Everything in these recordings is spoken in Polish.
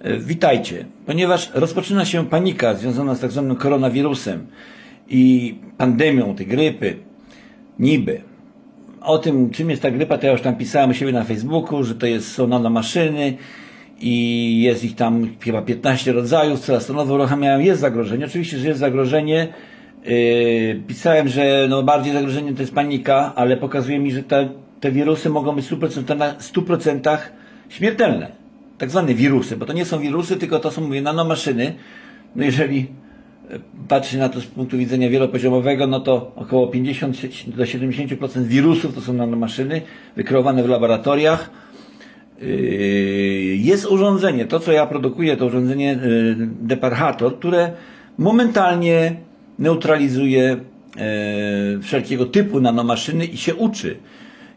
E, Witajcie. Ponieważ rozpoczyna się panika związana z tak zwanym koronawirusem i pandemią tej grypy, niby. O tym, czym jest ta grypa, to ja już tam pisałem u siebie na Facebooku, że to jest, są nanomaszyny i jest ich tam chyba 15 rodzajów, coraz to nowo uruchamiają. Jest zagrożenie. Oczywiście, że jest zagrożenie. Yy, pisałem, że no bardziej zagrożenie to jest panika, ale pokazuje mi, że te, te wirusy mogą być w 100%, na 100% śmiertelne. Tak zwane wirusy, bo to nie są wirusy, tylko to są, mówię, nanomaszyny. No jeżeli e, patrzy na to z punktu widzenia wielopoziomowego, no to około 50 do 70% wirusów to są nanomaszyny wykreowane w laboratoriach. Yy, Jest urządzenie, to co ja produkuję, to urządzenie yy, Deparhator, które momentalnie neutralizuje yy, wszelkiego typu nanomaszyny i się uczy.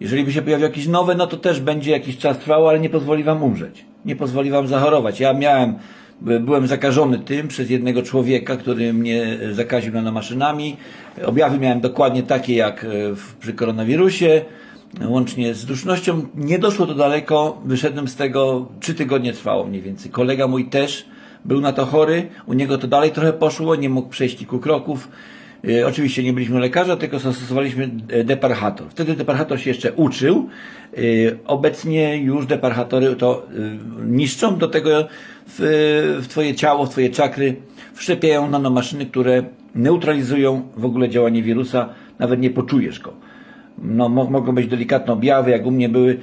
Jeżeli by się pojawiły jakieś nowe, no to też będzie jakiś czas trwało, ale nie pozwoli wam umrzeć. Nie pozwoli wam zachorować. Ja miałem, by- byłem zakażony tym przez jednego człowieka, który mnie zakaził nanomaszynami. Objawy miałem dokładnie takie jak e, przy koronawirusie, łącznie z dusznością. Nie doszło to daleko, wyszedłem z tego, trzy tygodnie trwało mniej więcej. Kolega mój też był na to chory, u niego to dalej trochę poszło, nie mógł przejść kilku kroków. E, Oczywiście nie byliśmy lekarza, tylko zastosowaliśmy e, deparchator. Wtedy deparchator się jeszcze uczył. E, Obecnie już deparchatory to niszczą, do tego w, w Twoje ciało, w Twoje czakry wszczepiają nanomaszyny, które neutralizują w ogóle działanie wirusa, nawet nie poczujesz go. No, mo- mogą być delikatne objawy, jak u mnie były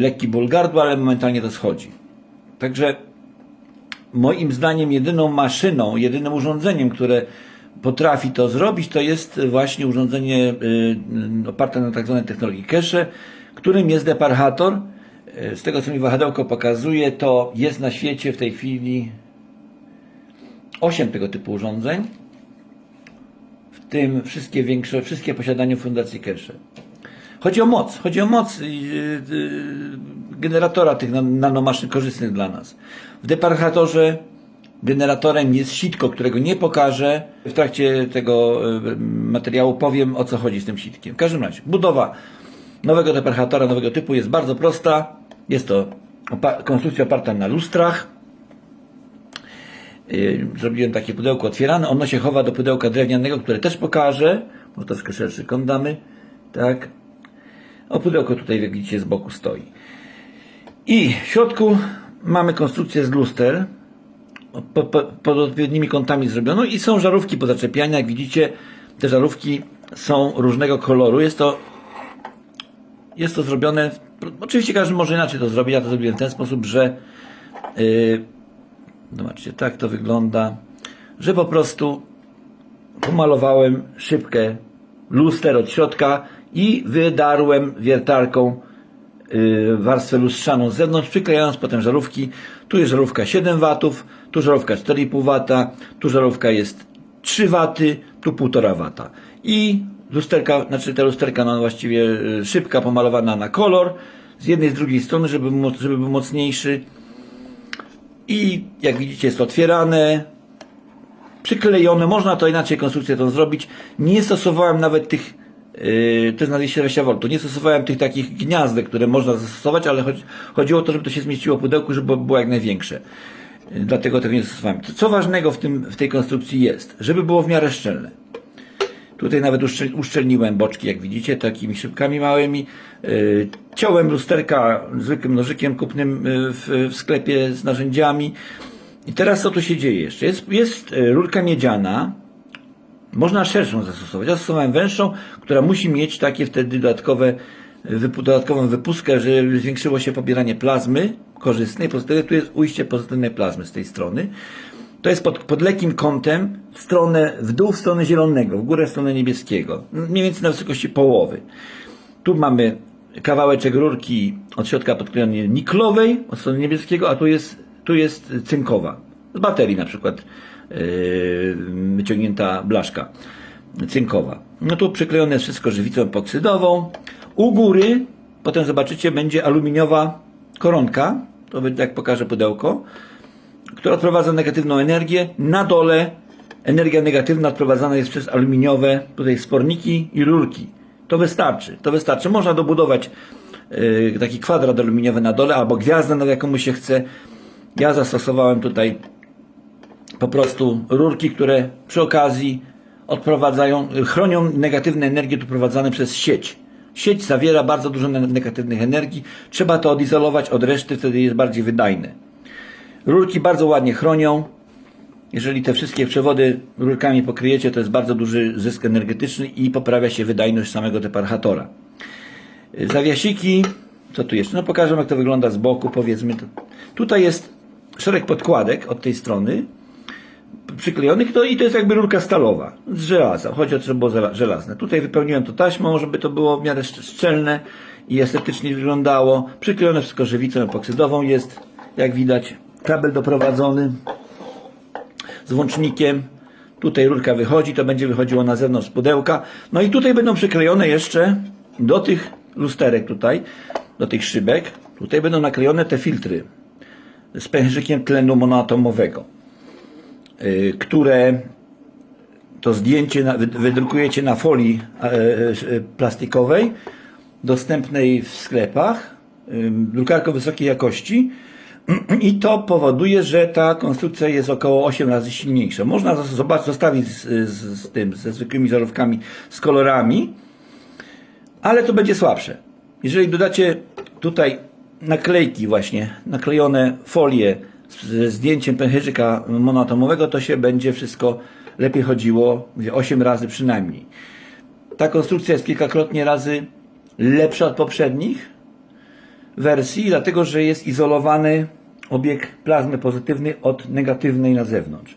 lekki ból gardła, ale momentalnie to schodzi. Także moim zdaniem jedyną maszyną, jedynym urządzeniem, które potrafi to zrobić, to jest właśnie urządzenie y, y, oparte na tak zwanej technologii cache, którym jest deparchator. Y, Z tego co mi wahadełko pokazuje, to jest na świecie w tej chwili 8 tego typu urządzeń, w tym wszystkie większe, wszystkie posiadane w Fundacji Cache. Chodzi o moc, chodzi o moc generatora tych nan- nanomaszyn korzystnych dla nas. W deparchatorze generatorem jest sitko, którego nie pokażę. W trakcie tego yy, materiału powiem o co chodzi z tym sitkiem. W każdym razie, budowa nowego deparchatora nowego typu jest bardzo prosta. Jest to konstrukcja oparta na lustrach. Yy, Zrobiłem takie pudełko otwierane. Ono się chowa do pudełka drewnianego, które też pokażę. Bo troszkę szerszy kąt damy. Tak. O pudełko tutaj, widzicie, z boku stoi. I w środku mamy konstrukcję z luster po, po, pod odpowiednimi kątami zrobioną i są żarówki po zaczepianiu. Jak widzicie, te żarówki są różnego koloru. Jest to jest to zrobione. Oczywiście każdy może inaczej to zrobić. Ja to zrobiłem w ten sposób, że yy, zobaczcie, tak to wygląda, że po prostu pomalowałem szybkę luster od środka i wydarłem wiertarką warstwę lustrzaną z zewnątrz, przyklejając potem żarówki. Tu jest żarówka 7 watów, tu żarówka 4,5 wata, tu żarówka jest 3 waty, tu 1,5 wata. I lusterka, znaczy ta lusterka no właściwie y, szybka, pomalowana na kolor, z jednej, z drugiej strony, żeby, żeby był mocniejszy. I jak widzicie jest otwierane, przyklejone, można to inaczej konstrukcję tą zrobić. Nie stosowałem nawet tych, yy, to jest na 220 V, nie stosowałem tych takich gniazdek, które można zastosować, ale chodzi, chodziło o to, żeby to się zmieściło w pudełku, żeby było jak największe. Yy, Dlatego tego nie stosowałem. Co ważnego w, tym, w tej konstrukcji jest, żeby było w miarę szczelne. Tutaj nawet uszczel, uszczelniłem boczki, jak widzicie, takimi szybkami małymi. Yy, ciąłem lusterka zwykłym nożykiem kupnym yy, w, w sklepie z narzędziami. I teraz co tu się dzieje jeszcze? Jest, jest yy, rurka miedziana. Można szerszą zastosować. Ja zastosowałem węższą, która musi mieć takie wtedy dodatkowe, wypu, dodatkową wypustkę, żeby zwiększyło się pobieranie plazmy korzystnej, pozytywnej. Tu jest ujście pozytywnej plazmy z tej strony. To jest pod, pod lekkim kątem w stronę, w dół w stronę zielonego, w górę w stronę niebieskiego. Mniej więcej na wysokości połowy. Tu mamy kawałeczek rurki od środka podklejonej niklowej od strony niebieskiego, a tu jest, tu jest cynkowa. Z baterii na przykład wyciągnięta blaszka cynkowa. No tu przyklejone jest wszystko żywicą epoksydową. U góry, potem zobaczycie, będzie aluminiowa koronka. To będzie, jak pokażę pudełko która odprowadza negatywną energię. Na dole energia negatywna odprowadzana jest przez aluminiowe tutaj sporniki i rurki. To wystarczy. To wystarczy. Można dobudować yy, taki kwadrat aluminiowy na dole albo gwiazdę, na jaką mu się chce. Ja zastosowałem tutaj po prostu rurki, które przy okazji odprowadzają, chronią negatywne energie doprowadzane przez sieć. Sieć zawiera bardzo dużo ne- negatywnych energii. Trzeba to odizolować od reszty, wtedy jest bardziej wydajne. Rurki bardzo ładnie chronią. Jeżeli te wszystkie przewody rurkami pokryjecie, to jest bardzo duży zysk energetyczny i poprawia się wydajność samego deparchatora. Zawiasiki, co tu jeszcze? No pokażę jak to wygląda z boku, powiedzmy. Tutaj jest szereg podkładek od tej strony przyklejonych to, i to jest jakby rurka stalowa z żelaza. Chodzi o to, żeby było żelazne. Tutaj wypełniłem to taśmą, żeby to było w miarę szcz- szczelne i estetycznie wyglądało. Przyklejone wszystko żywicą epoksydową jest, jak widać, kabel doprowadzony z włącznikiem. Tutaj rurka wychodzi, to będzie wychodziło na zewnątrz z pudełka. No i tutaj będą przyklejone jeszcze do tych lusterek tutaj, do tych szybek. Tutaj będą naklejone te filtry z pęcherzykiem tlenu monoatomowego, które to zdjęcie wydrukujecie na folii e, e, plastikowej, dostępnej w sklepach, ym, drukarką wysokiej jakości. I to powoduje, że ta konstrukcja jest około 8 razy silniejsza. Można zobaczyć, zostawić z, z, z tym, ze zwykłymi żarówkami, z kolorami, ale to będzie słabsze. Jeżeli dodacie tutaj naklejki właśnie, naklejone folie ze zdjęciem pęcherzyka monoatomowego, to się będzie wszystko lepiej chodziło, mówię, 8 razy przynajmniej. Ta konstrukcja jest kilkakrotnie razy lepsza od poprzednich wersji, dlatego że jest izolowany obieg plazmy pozytywnej od negatywnej na zewnątrz.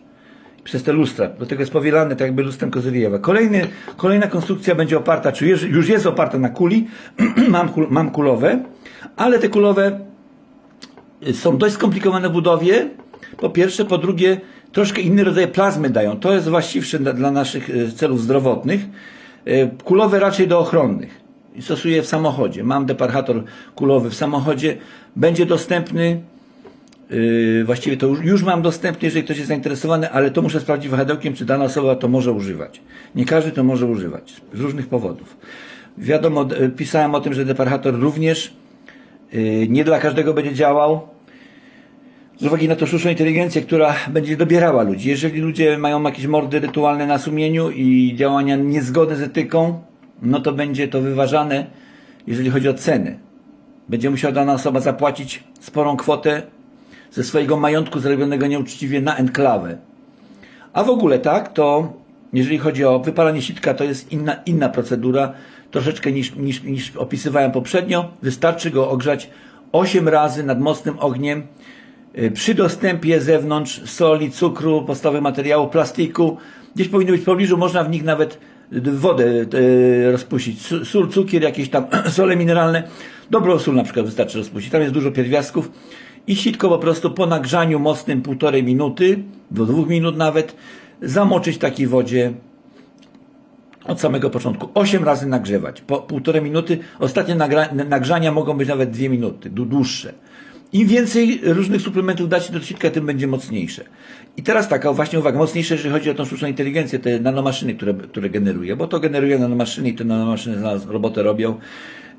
Przez te lustra. Do tego jest powielane tak jakby lustrem Kozyriewa. Kolejny, kolejna konstrukcja będzie oparta, czy już jest oparta na kuli. mam, kul, mam kulowe, ale te kulowe są dość skomplikowane w budowie. Po pierwsze, po drugie, troszkę inny rodzaj plazmy dają. To jest właściwsze dla, naszych e, celów zdrowotnych. E, Kulowe raczej do ochronnych. Stosuję w samochodzie. Mam deparchator kulowy w samochodzie. Będzie dostępny. Yy, właściwie to już, mam dostępny, jeżeli ktoś jest zainteresowany, ale to muszę sprawdzić wahadełkiem, czy dana osoba to może używać. Nie każdy to może używać z różnych powodów. Wiadomo, pisałem o tym, że deparchator również nie dla każdego będzie działał. Z uwagi na tą sztuczną inteligencję, która będzie dobierała ludzi. Jeżeli ludzie mają jakieś mordy rytualne na sumieniu i działania niezgodne z etyką, no to będzie to wyważane, jeżeli chodzi o ceny. Będzie musiała dana osoba zapłacić sporą kwotę ze swojego majątku zarobionego nieuczciwie na enklawę. A w ogóle tak, to jeżeli chodzi o wypalanie sitka, to jest inna, inna procedura, troszeczkę niż, niż, niż opisywałem poprzednio. Wystarczy go ogrzać 8 razy nad mocnym ogniem przy dostępie zewnątrz soli, cukru, podstawowych materiałów, plastiku. Gdzieś powinno być w pobliżu, można w nich nawet y, wodę y, rozpuścić. Sól, cukier, jakieś tam sole mineralne. Dobrą sól na przykład wystarczy rozpuścić. Tam jest dużo pierwiastków. I sitko po prostu po nagrzaniu mocnym półtorej minuty, do dwóch minut nawet, zamoczyć w takiej wodzie od samego początku. Osiem razy nagrzewać. Po półtorej minuty. Ostatnie nagrzania mogą być nawet dwie minuty, dłu- dłuższe. Im więcej różnych suplementów dacie do sitka, tym będzie mocniejsze. I teraz taka właśnie uwaga, mocniejsze, jeżeli chodzi o tą sztuczną inteligencję, te nanomaszyny, które, które generuje, bo to generuje nanomaszyny i te nanomaszyny za nas robotę robią.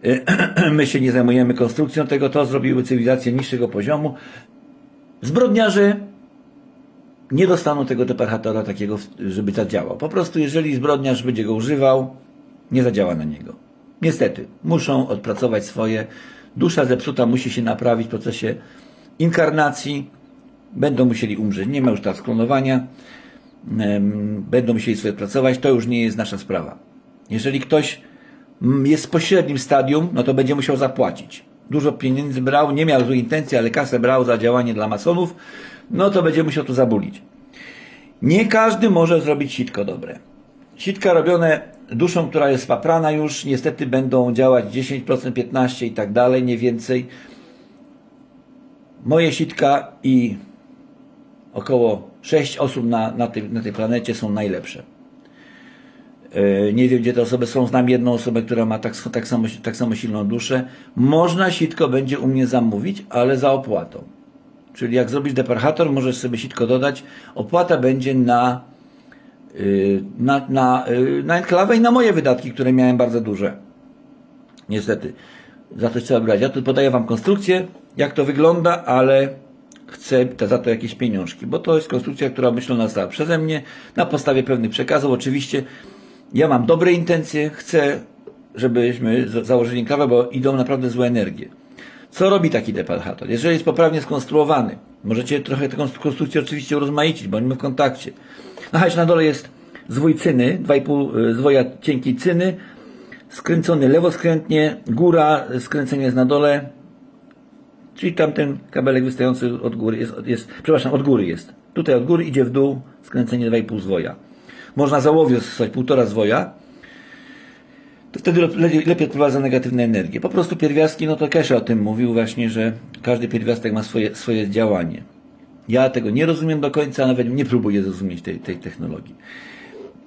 My się nie zajmujemy konstrukcją tego, to zrobiły cywilizacje niższego poziomu. Zbrodniarze nie dostaną tego deparchatora takiego, żeby zadziałał. Po prostu, jeżeli zbrodniarz będzie go używał, nie zadziała na niego. Niestety, muszą odpracować swoje. Dusza zepsuta musi się naprawić w procesie inkarnacji. Będą musieli umrzeć. Nie ma już teraz klonowania. Będą musieli sobie pracować. To już nie jest nasza sprawa. Jeżeli ktoś mm, jest w pośrednim stadium, no to będzie musiał zapłacić. Dużo pieniędzy brał, nie miał złej intencji, ale kasę brał za działanie dla masonów, no to będzie musiał to zabulić. Nie każdy może zrobić sitko dobre. Sitka robione duszą, która jest paprana już, niestety będą działać 10%, 15% i tak dalej, nie więcej. Moje sitka i około 6 osób na, na, tej, na tej planecie są najlepsze. E, Nie wiem, gdzie te osoby są. Znam jedną osobę, która ma tak, tak, samo, tak samo silną duszę. Można sitko będzie u mnie zamówić, ale za opłatą. Czyli jak zrobisz deparchator, możesz sobie sitko dodać. Opłata będzie na, na, na, y, na enklawę i na moje wydatki, które miałem bardzo duże. Niestety. Za to trzeba brać. Ja tu podaję Wam konstrukcję, jak to wygląda, ale chce ta- za to jakieś pieniążki, bo to jest konstrukcja, która myślona została przeze mnie na podstawie pewnych przekazów. Oczywiście ja mam dobre intencje, chcę, żebyśmy za- założyli kawę, bo idą naprawdę złe energie. Co robi taki deparchator? Jeżeli jest poprawnie skonstruowany, możecie trochę tę konstru- konstrukcję oczywiście urozmaicić, bądźmy w kontakcie. No chodź, na dole jest zwój cyny, 2,5 y, zwoja cienkiej cyny, skręcony lewoskrętnie, góra, skręcenie jest na dole, czyli tamten kabelek wystający od góry jest, jest, przepraszam, od góry jest. Tutaj od góry idzie w dół, skręcenie 2,5 zwoja. Można za łowiu stosować półtora zwoja, to wtedy lepiej, lepiej odprowadza negatywne energie. Po prostu pierwiastki, no to Kesha o tym mówił właśnie, że każdy pierwiastek ma swoje, swoje działanie. Ja tego nie rozumiem do końca, nawet nie próbuję zrozumieć tej, tej technologii.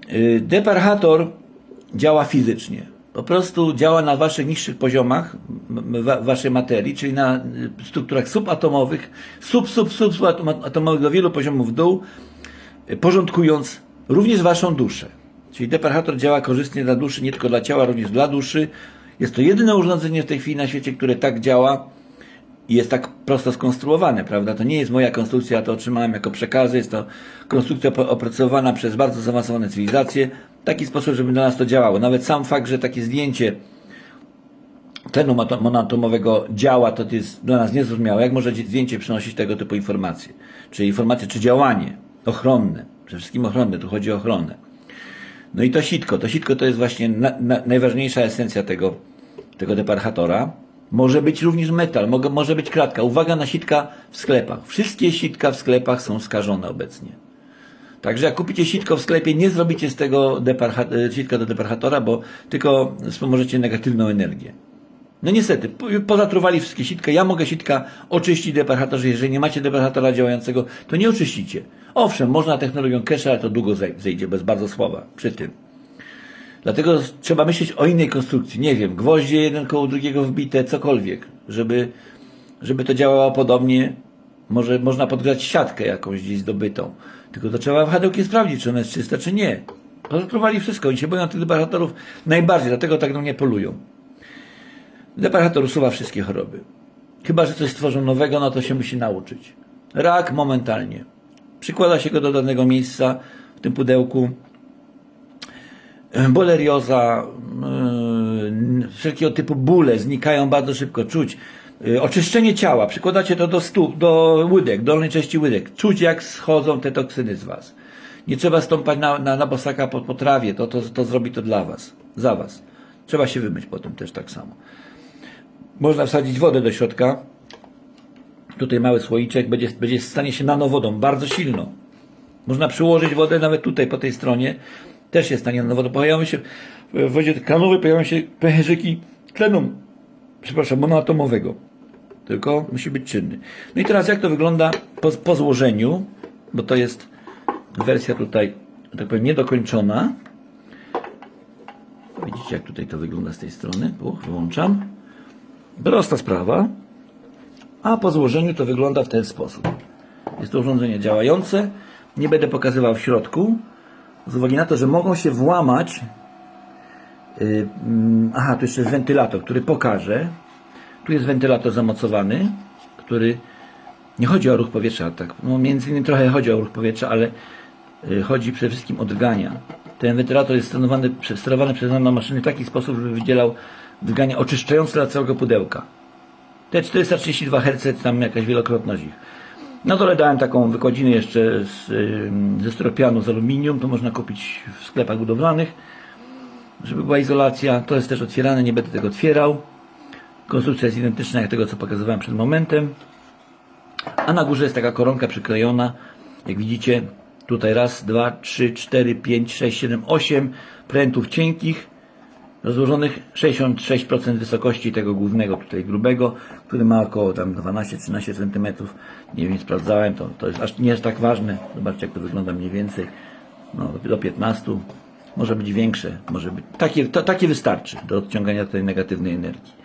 Yy, Deparchator działa fizycznie. Po prostu działa na waszych niższych poziomach waszej materii, czyli na y, strukturach subatomowych, sub, sub, sub, subatomowych do wielu poziomów w dół, y, porządkując również waszą duszę. Czyli deparchator działa korzystnie dla duszy, nie tylko dla ciała, również dla duszy. Jest to jedyne urządzenie w tej chwili na świecie, które tak działa i jest tak prosto skonstruowane, prawda? To nie jest moja konstrukcja, to otrzymałem jako przekazy, jest to konstrukcja opracowana przez bardzo zaawansowane cywilizacje w taki sposób, żeby dla nas to działało. Nawet sam fakt, że takie zdjęcie tlenu monoatomowego działa, to jest dla nas niezrozumiałe. Jak może zdjęcie przynosić tego typu informacje? Czy informacje, czy działanie ochronne? Przede wszystkim ochronne, tu chodzi o ochronę. No i to sitko. To sitko to jest właśnie na, na, najważniejsza esencja tego, tego deparchatora. Może być również metal, mogę, może być kratka. Uwaga na sitka w sklepach. Wszystkie sitka w sklepach są skażone obecnie. Także jak kupicie sitko w sklepie, nie zrobicie z tego e, sitka do deparchatora, bo tylko wspomożecie negatywną energię. No niestety, po- pozatruwali wszystkie sitka. Ja mogę sitka oczyścić deparchatorze. Jeżeli nie macie deparchatora działającego, to nie oczyścicie. Owszem, można technologią cache, ale to długo zej- zejdzie, jest bardzo słaba przy tym. Dlatego trzeba myśleć o innej konstrukcji. Nie wiem, gwoździe jeden koło drugiego wbite, cokolwiek, żeby, żeby to działało podobnie. Może można podgrzać siatkę jakąś gdzieś zdobytą. Tylko to trzeba w hadełkie sprawdzić, czy ona jest czysta, czy nie. Pozatruwali wszystko. Oni się boją tych deparchatorów najbardziej, dlatego tak na mnie polują. Deparchator usuwa wszystkie choroby. Chyba, że coś stworzą nowego, no to się musi nauczyć. Rak momentalnie. Przykłada się go do danego miejsca w tym pudełku. Bolerioza, yy, wszelkiego typu bóle znikają bardzo szybko, czuć. Yy, Oczyszczenie ciała, przykładacie to do stóp, do łydek, dolnej części łydek. Czuć jak schodzą te toksyny z was. Nie trzeba stąpać na, na, na bosaka po, po trawie, to, to, to zrobi to dla was, za was. Trzeba się wymyć potem też tak samo. Można wsadzić wodę do środka. Tutaj mały słoiczek, będzie, będzie stanie się nanowodą, bardzo silno. Można przyłożyć wodę nawet tutaj po tej stronie. Też się stanie nanowodą. Pojawią się w wodzie kranowej pojawią się pęcherzyki tlenu, przepraszam, monoatomowego. Tylko musi być czynny. No i teraz jak to wygląda po, po złożeniu, bo to jest wersja tutaj, tak powiem, niedokończona. Widzicie, jak tutaj to wygląda z tej strony. Uch, wyłączam. Prosta sprawa. A po złożeniu to wygląda w ten sposób. Jest to urządzenie działające. Nie będę pokazywał w środku. Z uwagi na to, że mogą się włamać. Yy, mm, aha, tu jeszcze jest wentylator, który pokażę. Tu jest wentylator zamocowany, który nie chodzi o ruch powietrza, tak. No, między innymi trochę chodzi o ruch powietrza, ale y, chodzi przede wszystkim o drgania. Ten wentylator jest sterowany, sterowany przez nanomaszyny w taki sposób, żeby wydzielał drgania oczyszczające dla całego pudełka. Te 432 Hz, tam jakaś wielokrotność ich. Na dole dałem taką wykładzinę jeszcze z, ze styropianu z aluminium, to można kupić w sklepach budowlanych, żeby była izolacja. To jest też otwierane, nie będę tego otwierał. Konstrukcja jest identyczna jak tego, co pokazywałem przed momentem. A na górze jest taka koronka przyklejona. Jak widzicie, tutaj raz, dwa, trzy, cztery, pięć, sześć, siedem, osiem prętów cienkich, rozłożonych 66% wysokości tego głównego, tutaj grubego, który ma około tam 12-13 cm. Nie wiem, sprawdzałem, to, to jest aż nie jest tak ważne. Zobaczcie, jak to wygląda mniej więcej. No, do 15. Może być większe, może być. Takie, to, takie wystarczy do odciągania tej negatywnej energii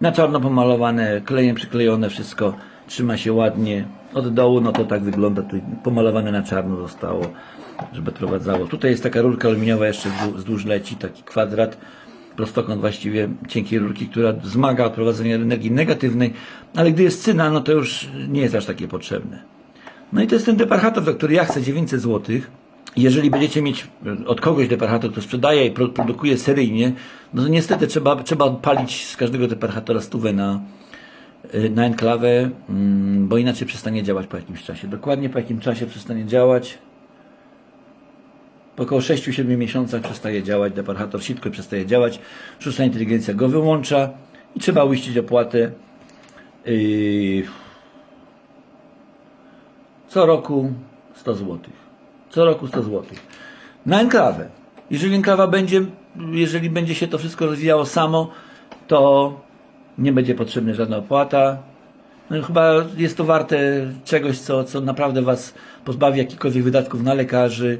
na czarno pomalowane, klejem przyklejone, wszystko trzyma się ładnie. Od dołu, no to tak wygląda, tu pomalowane na czarno zostało, żeby prowadzało. Tutaj jest taka rurka aluminiowa jeszcze wzdłuż- leci, taki kwadrat. prostokąt właściwie cienkiej rurki, która wzmaga odprowadzenie energii negatywnej, ale gdy jest cyna, no to już nie jest aż takie potrzebne. No i to jest ten deparchator, za który ja chcę 900 zł. Jeżeli będziecie mieć e, od kogoś deparchator, kto sprzedaje i pro- produkuje seryjnie, no to niestety trzeba, trzeba odpalić z każdego deparchatora stówę na, na enklawę, mm, bo inaczej przestanie działać po jakimś czasie. Dokładnie po jakim czasie przestanie działać. Po około 6-7 miesiącach przestaje działać deparchator, sitko przestaje działać, sztuczna inteligencja go wyłącza i trzeba uiścić opłatę yy, co roku 100 zł. Co roku 100 zł. Na enklawę. Jeżeli enklawa będzie, jeżeli będzie się to wszystko rozwijało samo, to nie będzie potrzebna żadna opłata. No, chyba jest to warte czegoś, co, co naprawdę Was pozbawi jakichkolwiek wydatków na lekarzy.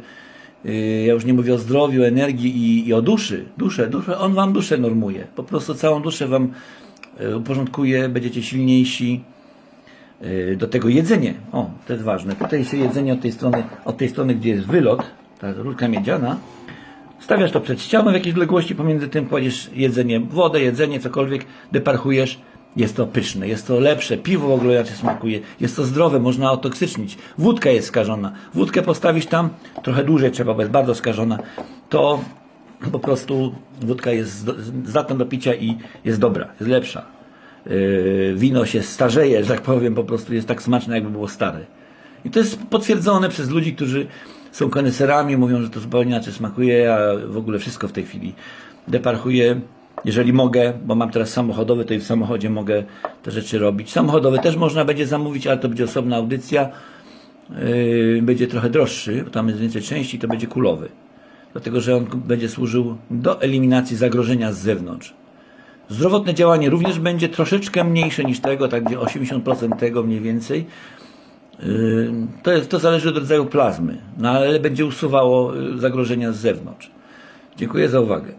Yy, Ja już nie mówię o zdrowiu, energii i, i o duszy. Duszę, duszę. On Wam duszę normuje. Po prostu całą duszę Wam yy, uporządkuje, będziecie silniejsi. Yy, Do tego jedzenie. O, to jest ważne. Tutaj się jedzenie od tej strony, od tej strony, gdzie jest wylot, ta rurka miedziana. Stawiasz to przed ścianą w jakiejś odległości, pomiędzy tym kładziesz jedzenie, wodę, jedzenie, cokolwiek, deparchujesz. Jest to pyszne, jest to lepsze, piwo w ogóle inaczej smakuje, jest to zdrowe, można otoksycznić. Wódka jest skażona. Wódkę postawisz tam, trochę dłużej trzeba, bo jest bardzo skażona, to po prostu wódka jest zdatna do picia i jest dobra, jest lepsza. Yy, wino się starzeje, że tak powiem, po prostu jest tak smaczne, jakby było stare. I to jest potwierdzone przez ludzi, którzy są koneserami, mówią, że to zupełnie inaczej smakuje, a w ogóle wszystko w tej chwili deparchuję. Jeżeli mogę, bo mam teraz samochodowy, to i w samochodzie mogę te rzeczy robić. Samochodowy też można będzie zamówić, ale to będzie osobna audycja. Yy, będzie trochę droższy, bo tam jest więcej części, to będzie kulowy. Dlatego, że on będzie służył do eliminacji zagrożenia z zewnątrz. Zdrowotne działanie również będzie troszeczkę mniejsze niż tego, tak gdzie 80% tego mniej więcej. To, jest, to zależy od rodzaju plazmy, no ale będzie usuwało yy, zagrożenia z zewnątrz. Dziękuję za uwagę.